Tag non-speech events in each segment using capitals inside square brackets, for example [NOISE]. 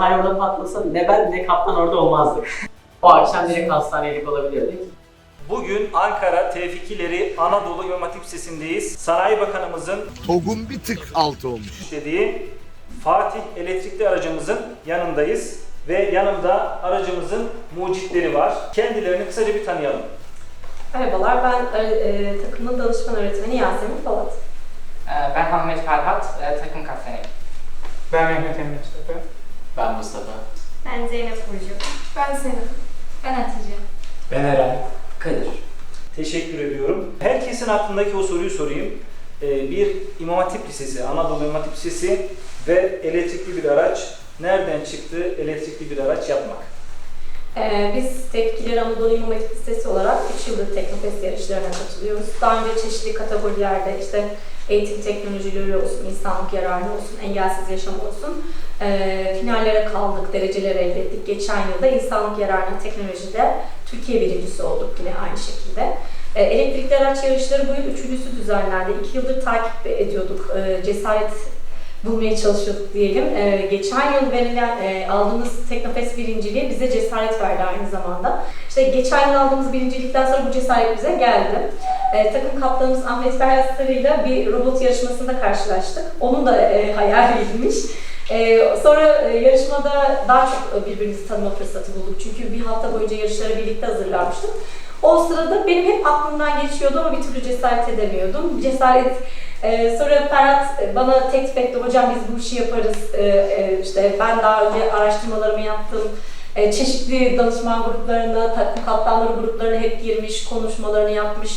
O batarya orada patlasa ne ben ne kaptan orada olmazdık. O akşam direkt hastanelik olabilirdik. Bugün Ankara Tevfikileri Anadolu İmam Hatip Lisesi'ndeyiz. Sanayi Bakanımızın TOG'un bir tık altı olmuş. dediği Fatih elektrikli aracımızın yanındayız. Ve yanımda aracımızın mucitleri var. Kendilerini kısaca bir tanıyalım. Merhabalar, ben e, takımın danışman öğretmeni Yasemin Polat. Ee, Ben Ahmet Ferhat, e, takım kaptanıyım. Ben Mehmet Emin Mustafa. Ben Mustafa. Ben Zeynep Burcu. Ben Senem. Ben Hatice. Ben Eren. Kadir. Teşekkür ediyorum. Herkesin aklındaki o soruyu sorayım. Ee, Bir İmam Hatip Lisesi, Anadolu İmam Hatip Lisesi ve elektrikli bir araç. Nereden çıktı elektrikli bir araç yapmak? E, biz Tepkileri Anadolu İmam Hatip Lisesi olarak 3 yıldır Teknofest yarışlarına katılıyoruz. Daha önce çeşitli kategorilerde işte eğitim teknolojileri olsun, insanlık yararı olsun, engelsiz yaşam olsun e, finallere kaldık, dereceler elde ettik. Geçen yılda insanlık yararına teknolojide Türkiye birincisi olduk yine aynı şekilde. E, elektrikli araç yarışları bu yıl üçüncüsü düzenlendi. İki yıldır takip ediyorduk. E, cesaret bulmaya çalışıyorduk diyelim. E, geçen yıl verilen e, aldığımız Teknofest birinciliği bize cesaret verdi aynı zamanda. İşte geçen yıl aldığımız birincilikten sonra bu cesaret bize geldi. E, takım kaptanımız Ahmet Feryat Sarı'yla bir robot yarışmasında karşılaştık. Onun da e, hayaliymiş. E, sonra e, yarışmada daha çok birbirimizi tanıma fırsatı bulduk. Çünkü bir hafta boyunca yarışlara birlikte hazırlanmıştık. O sırada benim hep aklımdan geçiyordu ama bir türlü cesaret edemiyordum. Cesaret ee, sonra Ferhat bana teklif etti, hocam biz bu işi yaparız. Ee, işte ben daha önce araştırmalarımı yaptım. Ee, çeşitli danışman gruplarına, takım kaptanları gruplarına hep girmiş, konuşmalarını yapmış.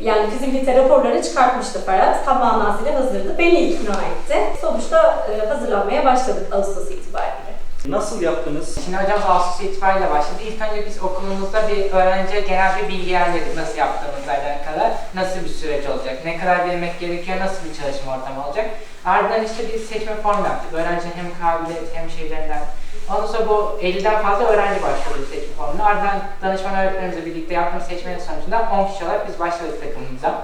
Yani fizibilite raporlarını çıkartmıştı Ferhat. Tam manasıyla hazırdı. Beni ikna etti. Sonuçta e, hazırlanmaya başladık Ağustos itibariyle. Nasıl yaptınız? Şimdi hocam Ağustos itibariyle başladı. İlk önce biz okulumuzda bir öğrenciye genel bir bilgi verdik nasıl yaptığımızla alakalı. Nasıl bir süreç olacak, ne kadar bilmek gerekiyor, nasıl bir çalışma ortamı olacak. Ardından işte bir seçme formu yaptık. Öğrencinin hem kabiliyet hem şeylerinden. Ondan sonra bu 50'den fazla öğrenci başvurdu seçme formuna. Ardından danışman öğretmenimizle birlikte yaptığımız seçmenin sonucunda 10 kişi olarak biz başladık takımımıza.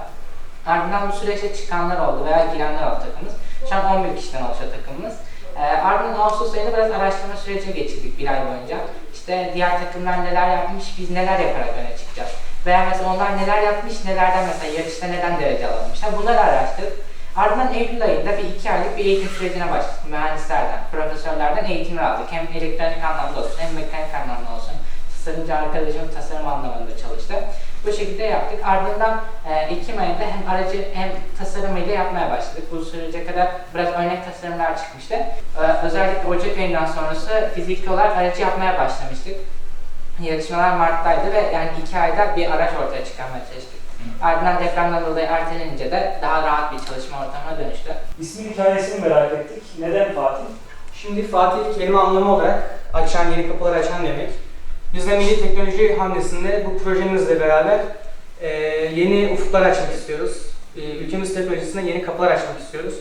Ardından bu süreçte çıkanlar oldu veya girenler oldu takımımız. Şu an 11 kişiden oluşuyor takımımız. Ee, ardından Ağustos ayında biraz araştırma sürecine geçirdik bir ay boyunca. İşte diğer takımlar neler yapmış, biz neler yaparak öne çıkacağız. Veya mesela onlar neler yapmış, nelerden mesela yarışta neden derece alınmışlar bunları araştırdık. Ardından Eylül ayında bir iki aylık bir eğitim sürecine başladık. Mühendislerden, profesörlerden eğitimler aldık. Hem elektronik anlamda olsun hem mekanik anlamda olsun. Tasarımcı arkadaşım tasarım anlamında çalıştı. Bu şekilde yaptık. Ardından e, Ekim ayında hem aracı hem tasarımıyla yapmaya başladık. Bu sürece kadar biraz örnek tasarımlar çıkmıştı. E, özellikle Ocak ayından sonrası fiziki olarak aracı yapmaya başlamıştık. Yarışmalar Mart'taydı ve yani iki ayda bir araç ortaya çıkarmaya çalıştık. Ardından depremden dolayı ertelenince de daha rahat bir çalışma ortamına dönüştü. İsmin hikayesini merak ettik. Neden Fatih? Şimdi Fatih kelime anlamı olarak açan, yeni kapılar açan demek. Biz de Milli Teknoloji Hamlesi'nde bu projemizle beraber e, yeni ufuklar açmak istiyoruz. E, ülkemiz teknolojisinde yeni kapılar açmak istiyoruz.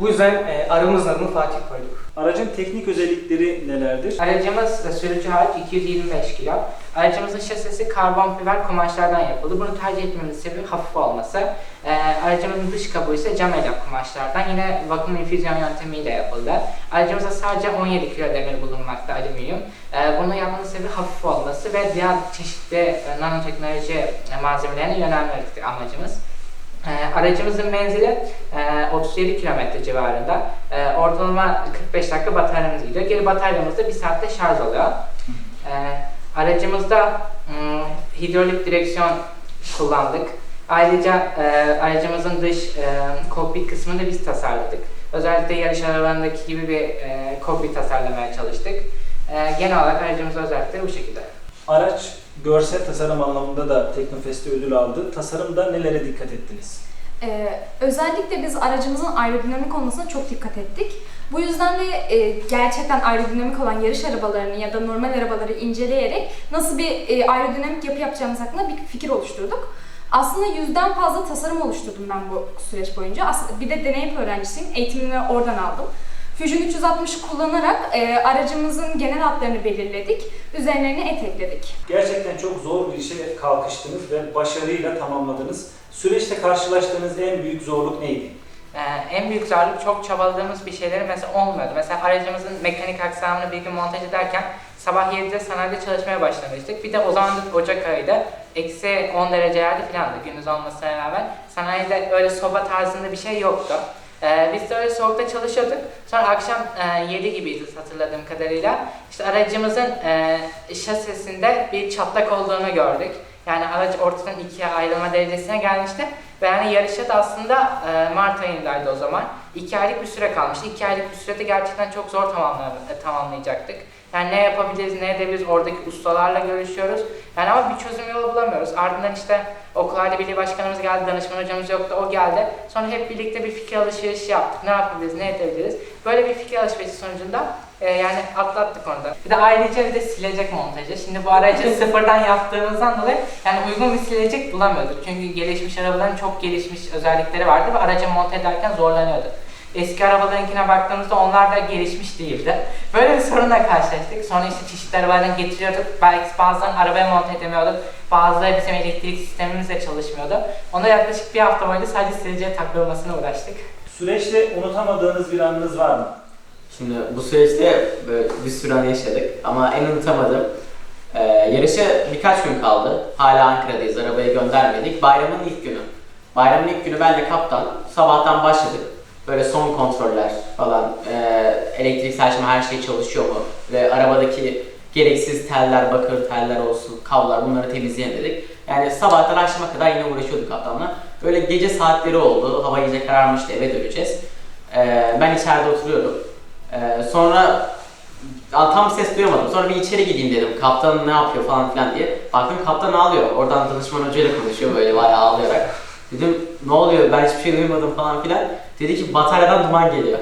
Bu yüzden e, arabamızın adını Fatih koyduk. Aracın teknik özellikleri nelerdir? Aracımız e, sürücü hariç 225 kilo. Aracımızın şasisi karbon fiber kumaşlardan yapıldı. Bunu tercih etmemizin sebebi hafif olması. Ee, aracımızın dış kabuğu ise cam elyaf kumaşlardan. Yine vakum infüzyon yöntemiyle yapıldı. Aracımızda sadece 17 kilo demir bulunmakta alüminyum. Ee, bunu yapmanın sebebi hafif olması ve diğer çeşitli e, nanoteknoloji e, malzemelerine yönelmekti amacımız. Ee, aracımızın menzili e, 37 kilometre civarında. E, ortalama 45 dakika bataryamız gidiyor. Geri bataryamız da 1 saatte şarj oluyor. E, aracımızda mm, hidrolik direksiyon kullandık. Ayrıca e, aracımızın dış e, kokpit kısmını da biz tasarladık. Özellikle yarış arabalarındaki gibi bir e, kokpit tasarlamaya çalıştık. E, genel olarak aracımızın özellikleri bu şekilde. Araç görsel tasarım anlamında da Teknofest'te ödül aldı. Tasarımda nelere dikkat ettiniz? Ee, özellikle biz aracımızın aerodinamik olmasına çok dikkat ettik. Bu yüzden de e, gerçekten aerodinamik olan yarış arabalarını ya da normal arabaları inceleyerek nasıl bir e, aerodinamik yapı yapacağımız hakkında bir fikir oluşturduk. Aslında yüzden fazla tasarım oluşturdum ben bu süreç boyunca. Aslında bir de deneyim öğrencisiyim. Eğitimimi oradan aldım. Fusion 360'ı kullanarak e, aracımızın genel hatlarını belirledik. Üzerlerine et ekledik. Gerçekten çok zor bir işe kalkıştınız ve başarıyla tamamladınız. Süreçte karşılaştığınız en büyük zorluk neydi? Ee, en büyük zorluk çok çabaladığımız bir şeyleri mesela olmuyordu. Mesela aracımızın mekanik aksamını bir gün montaj ederken sabah 7'de sanayide çalışmaya başlamıştık. Bir de o zaman Ocak ayıydı. Eksi 10 derecelerde falandı gündüz olmasına rağmen. Sanayide öyle soba tarzında bir şey yoktu. Ee, biz de öyle soğukta çalışıyorduk. Sonra akşam e, 7 gibiydi hatırladığım kadarıyla. İşte aracımızın e, şasisinde bir çatlak olduğunu gördük. Yani araç ortadan ikiye ayrılma derecesine gelmişti. Ve yani yarışa da aslında e, Mart ayındaydı o zaman. İki aylık bir süre kalmıştı. İki aylık bir sürede gerçekten çok zor e, tamamlayacaktık. Yani ne yapabiliriz, ne edebiliriz oradaki ustalarla görüşüyoruz. Yani ama bir çözüm yolu bulamıyoruz. Ardından işte okullarda birliği başkanımız geldi, danışman hocamız yoktu, o geldi. Sonra hep birlikte bir fikir alışverişi yaptık. Ne yapabiliriz, ne edebiliriz. Böyle bir fikir alışverişi sonucunda e, yani atlattık onu da. Bir de ayrıca bir de silecek montajı. Şimdi bu aracı [LAUGHS] sıfırdan yaptığımızdan dolayı yani uygun bir silecek bulamıyorduk. Çünkü gelişmiş arabaların çok gelişmiş özellikleri vardı ve araca monte ederken zorlanıyorduk. Eski arabalarınkine baktığımızda onlar da gelişmiş değildi. Böyle bir sorunla karşılaştık. Sonra işte çeşitli arabalarını getiriyorduk. Belki bazen arabaya monte edemiyorduk. Bazıları bizim elektrik sistemimiz de çalışmıyordu. Ona yaklaşık bir hafta boyunca sadece sileceğe takılmasına uğraştık. Süreçte unutamadığınız bir anınız var mı? Şimdi bu süreçte böyle bir sürü an yaşadık ama en unutamadığım e, yarışa birkaç gün kaldı. Hala Ankara'dayız, arabayı göndermedik. Bayramın ilk günü. Bayramın ilk günü ben de kaptan. Sabahtan başladık. Böyle son kontroller falan, e, elektrik saçma her şey çalışıyor mu? Ve arabadaki gereksiz teller, bakır teller olsun, kablolar bunları temizleyelim dedik. Yani sabahtan akşama kadar yine uğraşıyorduk kaptanla. Böyle gece saatleri oldu, hava iyice kararmıştı, eve döneceğiz. E, ben içeride oturuyorum. Ee, sonra tam ses duyamadım. Sonra bir içeri gideyim dedim. Kaptan ne yapıyor falan filan diye. Baktım kaptan ağlıyor. Oradan danışman hocayla konuşuyor böyle bayağı ağlayarak. Dedim ne oluyor ben hiçbir şey duymadım falan filan. Dedi ki bataryadan duman geliyor.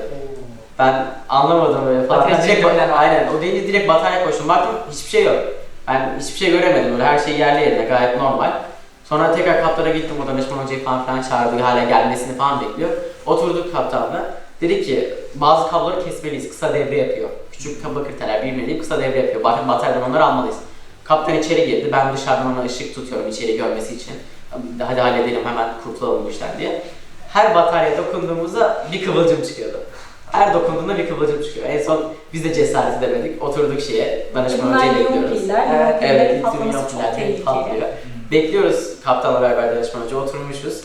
Ben anlamadım böyle falan. Ateş direkt, çekmeden aynen o deyince direkt bataryaya koştum. Baktım hiçbir şey yok. Ben hiçbir şey göremedim böyle her şey yerli yerine gayet normal. Sonra tekrar kaptana gittim o danışman hocayı falan filan çağırdı hala gelmesini falan bekliyor. Oturduk kaptanla. Dedi ki bazı kabloları kesmeliyiz kısa devre yapıyor. Küçük bakır teller birbirine değil kısa devre yapıyor. Bakın bataryadan onları almalıyız. Kaptan içeri girdi. Ben dışarıdan ona ışık tutuyorum içeri görmesi için. Hadi halledelim hemen kurtulalım bu işten diye. Her batarya dokunduğumuzda bir kıvılcım çıkıyordu. Her dokunduğunda bir kıvılcım çıkıyor. En son biz de cesaret edemedik. Oturduk şeye. Bunlar hocayı yoğun bekliyoruz. piller, yoğun Evet, Evet, patlaması çok piller tehlikeli. patlıyor. Bekliyoruz kaptanla beraber danışman hoca oturmuşuz.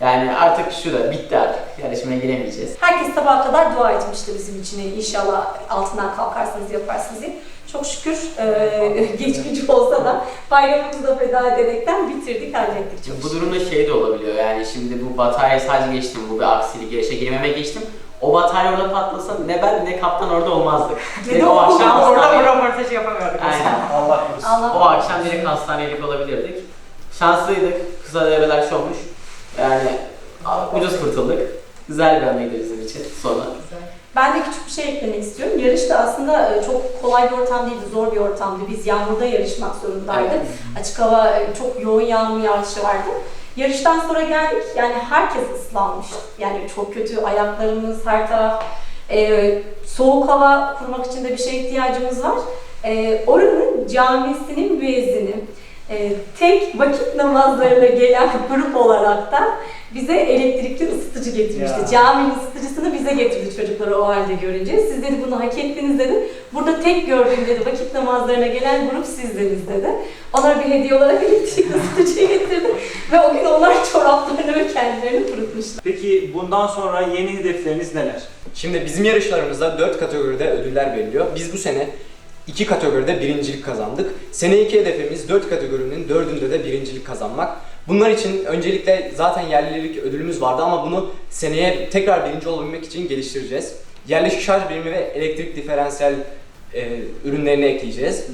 Yani artık şu da bitti artık. Yarışmaya giremeyeceğiz. Herkes sabaha kadar dua etmişti bizim için. İnşallah altından kalkarsınız, yaparsınız diye. Çok şükür e, [LAUGHS] geç güç olsa da bayramımızı da feda ederekten bitirdik, hallettik çok Bu şükür. durumda şey de olabiliyor yani şimdi bu batarya sadece geçtim, bu bir aksilik, yarışa girmeme geçtim. O batarya orada patlasa ne ben ne kaptan orada olmazdık. [LAUGHS] Ne de o akşam orada hastaneye- bu röportajı yapamıyorduk. Aynen. [LAUGHS] Allah korusun. Allah O akşam direkt hastanelik olabilirdik. Şanslıydık, kısa devreler şey olmuş. Yani ucuz kurtulduk. Güzel bir anıydı bizim için sonra. Ben de küçük bir şey eklemek istiyorum. Yarış da aslında e, çok kolay bir ortam değildi, zor bir ortamdı. Biz yağmurda yarışmak zorundaydık. Açık hava e, çok yoğun yağmur yağışı vardı. Yarıştan sonra geldik, yani herkes ıslanmış. Yani çok kötü, ayaklarımız, her taraf. E, soğuk hava kurmak için de bir şeye ihtiyacımız var. E, oranın camisinin müezzini, e, tek vakit namazlarına gelen [LAUGHS] grup olarak da bize elektrikli ısıtıcı getirmişti. Ya. Caminin ısıtıcısını bize getirdi çocukları o halde görünce. Siz dedi bunu hak ettiniz dedi. Burada tek gördüğüm dedi vakit namazlarına gelen grup sizdiniz dedi. Onlara bir hediye olarak [LAUGHS] elektrikli ısıtıcıyı getirdi. Ve o gün onlar [LAUGHS] çoraplarını ve kendilerini kurutmuşlar. Peki bundan sonra yeni hedefleriniz neler? Şimdi bizim yarışlarımızda 4 kategoride ödüller veriliyor. Biz bu sene 2 kategoride birincilik kazandık. Seneki hedefimiz 4 kategorinin 4'ünde de birincilik kazanmak. Bunlar için öncelikle zaten yerlilik ödülümüz vardı ama bunu seneye tekrar birinci olabilmek için geliştireceğiz. Yerleşik şarj birimi ve elektrik diferansiyel e, ürünlerini ekleyeceğiz.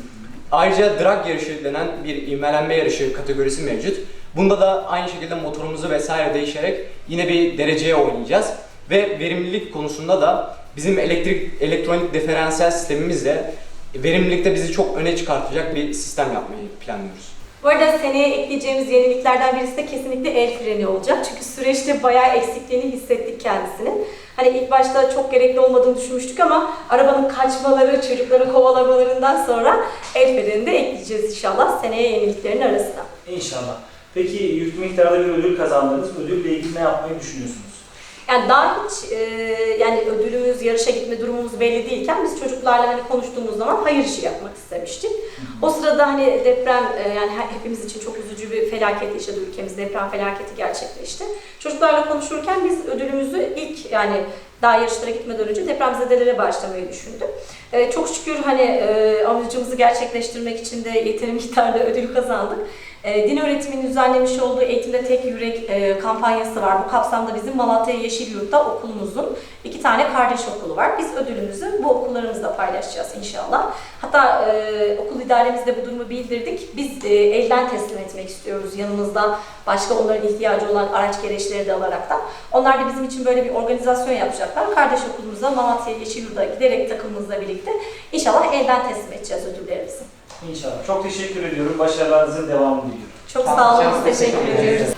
Ayrıca drag yarışı denen bir ivmelenme yarışı kategorisi mevcut. Bunda da aynı şekilde motorumuzu vesaire değişerek yine bir dereceye oynayacağız. Ve verimlilik konusunda da bizim elektrik elektronik diferansiyel sistemimizle verimlilikte bizi çok öne çıkartacak bir sistem yapmayı planlıyoruz. Bu arada seneye ekleyeceğimiz yeniliklerden birisi de kesinlikle el freni olacak. Çünkü süreçte bayağı eksikliğini hissettik kendisinin. Hani ilk başta çok gerekli olmadığını düşünmüştük ama arabanın kaçmaları, çocukların kovalamalarından sonra el freni de ekleyeceğiz inşallah seneye yeniliklerin arasına. İnşallah. Peki yüklü miktarda bir ödül kazandınız. Ödülle ilgili ne yapmayı düşünüyorsunuz? Yani daha hiç e, yani ödülümüz, yarışa gitme durumumuz belli değilken biz çocuklarla hani konuştuğumuz zaman hayır işi yapmak istemiştik. O sırada hani deprem e, yani he- hepimiz için çok üzücü bir felaket yaşadı ülkemiz. Deprem felaketi gerçekleşti. Çocuklarla konuşurken biz ödülümüzü ilk yani daha yarışlara gitmeden önce depremzedelere başlamayı düşündük. E, çok şükür hani e, amacımızı gerçekleştirmek için de yeteri miktarda ödül kazandık. E, din öğretiminin düzenlemiş olduğu Eğitimde Tek Yürek e, kampanyası var. Bu kapsamda bizim Malatya Yeşilyurt'ta okulumuzun iki tane kardeş okulu var. Biz ödülümüzü bu okullarımızla paylaşacağız inşallah. Hatta e, okul idaremizde bu durumu bildirdik. Biz elden teslim etmek istiyoruz yanımızda başka onların ihtiyacı olan araç gereçleri de alaraktan. Onlar da bizim için böyle bir organizasyon yapacaklar. Kardeş okulumuza Malatya Yeşilyurt'a giderek takımımızla birlikte inşallah elden teslim edeceğiz ödüllerimizi. İnşallah. Çok teşekkür ediyorum. Başarılarınızın devamını diliyorum. Çok sağ olun, teşekkür ediyoruz.